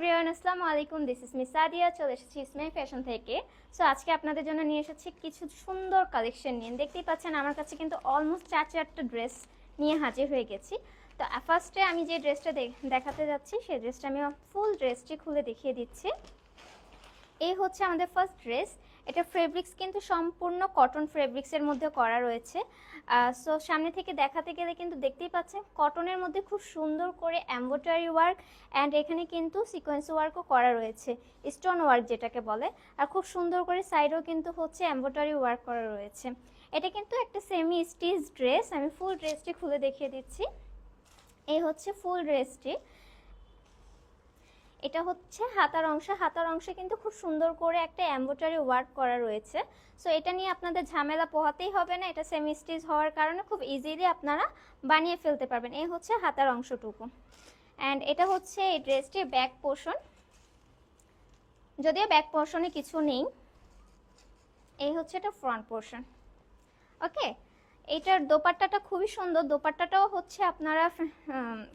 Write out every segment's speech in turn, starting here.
Everyone আসসালামু আলাইকুম। This is miss Sadia চলে এসেছি ইসমাই ফ্যাশন থেকে। সো আজকে আপনাদের জন্য নিয়ে এসেছি কিছু সুন্দর কালেকশন নিয়ে। দেখতেই পাচ্ছেন, আমার কাছে কিন্তু অলমোস্ট চার চারটা ড্রেস নিয়ে হাজির হয়ে গেছি। তো ফার্স্টে আমি যে ড্রেসটা দেখাতে যাচ্ছি, সেই ড্রেসটা আমি ফুল ড্রেসটি খুলে দেখিয়ে দিচ্ছি। এই হচ্ছে আমাদের ফার্স্ট ড্রেস এটা ফেব্রিক্স কিন্তু সম্পূর্ণ কটন ফেব্রিক্সের মধ্যে করা রয়েছে। সো সামনে থেকে দেখাতে গেলে কিন্তু দেখতেই পাচ্ছেন কটনের মধ্যে খুব সুন্দর করে এম্ব্রয়ডারি ওয়ার্ক অ্যান্ড এখানে কিন্তু সিকোয়েন্স ওয়ার্কও করা রয়েছে স্টোন ওয়ার্ক যেটাকে বলে। আর খুব সুন্দর করে সাইডেও কিন্তু হচ্ছে এম্ব্রয়ডারি ওয়ার্ক করা রয়েছে। এটা কিন্তু একটা সেমি স্টিচ ড্রেস আমি ফুল ড্রেসটি খুলে দেখিয়ে দিচ্ছি। এই হচ্ছে ফুল ড্রেসটি এটা হচ্ছে হাতার অংশ। হাতার অংশে কিন্তু খুব সুন্দর করে একটা এম্ব্রয়ডারি ওয়ার্ক করা রয়েছে। সো এটা নিয়ে আপনাদের ঝামেলা পোহাতেই হবে না। এটা সেমি স্টিচ হওয়ার কারণে খুব ইজিলি আপনারা বানিয়ে ফেলতে পারবেন। এই হচ্ছে হাতার অংশটুকু। অ্যান্ড এটা হচ্ছে এই ড্রেসটির ব্যাক পোর্শন যদিও ব্যাক পোর্শনে কিছু নেই এই হচ্ছে এটা ফ্রন্ট পোর্শন ওকে এইটার দোপাট্টাটা খুবই সুন্দর। দোপাট্টাটাও হচ্ছে আপনারা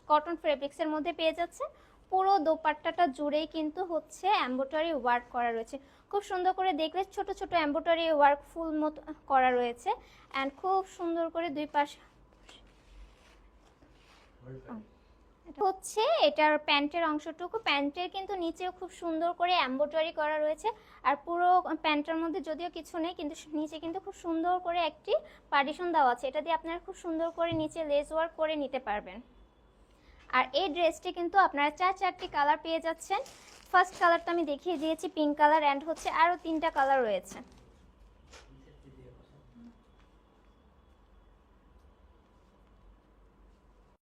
কটন ফেব্রিক্সের মধ্যে পেয়ে যাচ্ছে পুরো দোপাট্টাটা জুড়েই কিন্তু হচ্ছে এম্ব্রয়ডারি ওয়ার্ক করা রয়েছে। খুব সুন্দর করে দেখলে ছোট ছোট এম্ব্রয়ডারি ওয়ার্ক ফুল মতো করা রয়েছে। অ্যান্ড খুব সুন্দর করে দুই পাশে হচ্ছে এটার প্যান্টের অংশটুকু। প্যান্টের কিন্তু নিচেও খুব সুন্দর করে এম্ব্রয়ডারি করা রয়েছে। আর পুরো প্যান্টের মধ্যে যদিও কিছু নেই, কিন্তু নিচে কিন্তু খুব সুন্দর করে একটি পার্টিশন দেওয়া আছে। এটা দিয়ে আপনারা খুব সুন্দর করে নিচে লেস ওয়ার্ক করে নিতে পারবেন। আর এই ড্রেসটি কিন্তু আপনারা চার চারটি কালার পেয়ে যাচ্ছেন। ফার্স্ট কালারটা আমি দেখিয়ে দিয়েছি পিঙ্ক কালার অ্যান্ড হচ্ছে আরও তিনটা কালার রয়েছে।